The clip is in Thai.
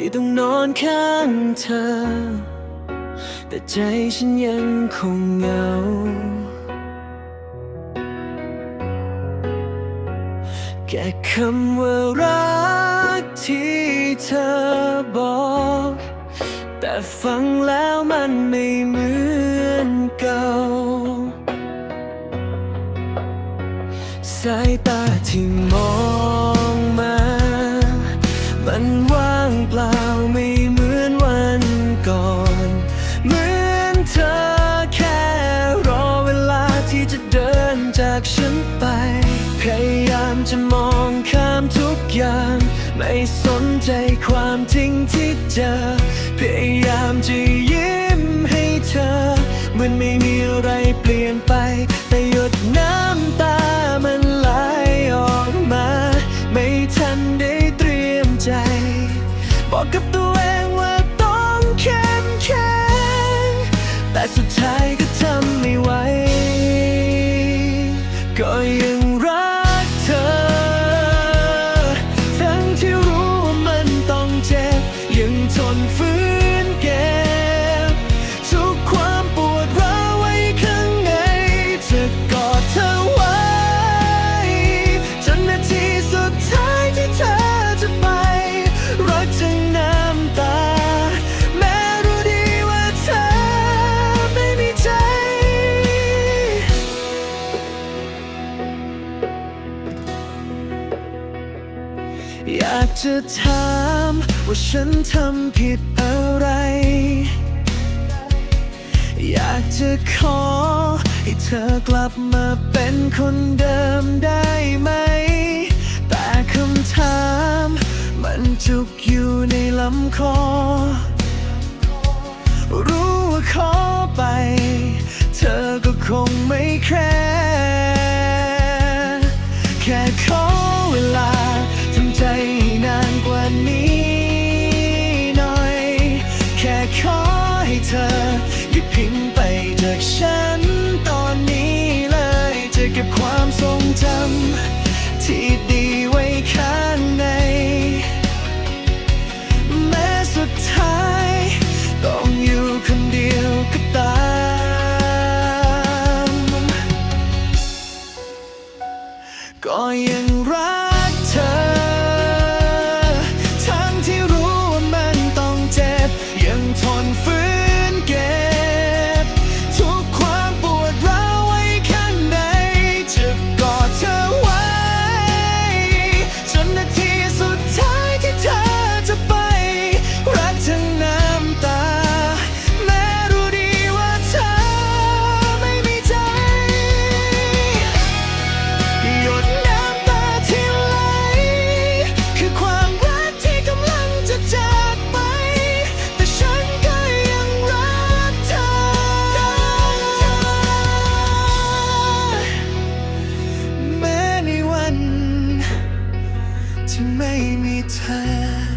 ที่ต้องนอนข้างเธอ แต่ใจฉันยังคงเหงา แค่คำว่ารักที่เธอบอก แต่ฟังแล้วมันไม่เหมือนเก่า สายตาที่มอง ฉันไป พยายามจะมองข้ามทุกอย่าง ไม่สนใจความจริงที่เจอ พยายามจะยิ้มให้เธอ เหมือนไม่มีอะไรเปลี่ยนไป แต่หยดน้ำตามันไหลออกมา ไม่ทันได้เตรียมใจ บอกกับตัวเองว่าต้องเข้มแข็งแต่สุดท้ายก็ทำไม่ไหว ก็ยังรัก อยากจะถามว่าฉันทำผิดอะไร อยากจะขอให้เธอกลับมาเป็นคนเดิมได้ไหม แต่คำถาม มันจุกอยู่ในลำคอ รู้ว่าขอไป เธอก็คงไม่แคร์ ห้เธอหยุดพิงไปจากฉันตอนนี้เลยจะเก็บความทรงจำที่ดีไว้ข้างใน แม้สุดท้ายต้องอยู่คนเดียวก็ตาม ก็ยังรัก มีเธอ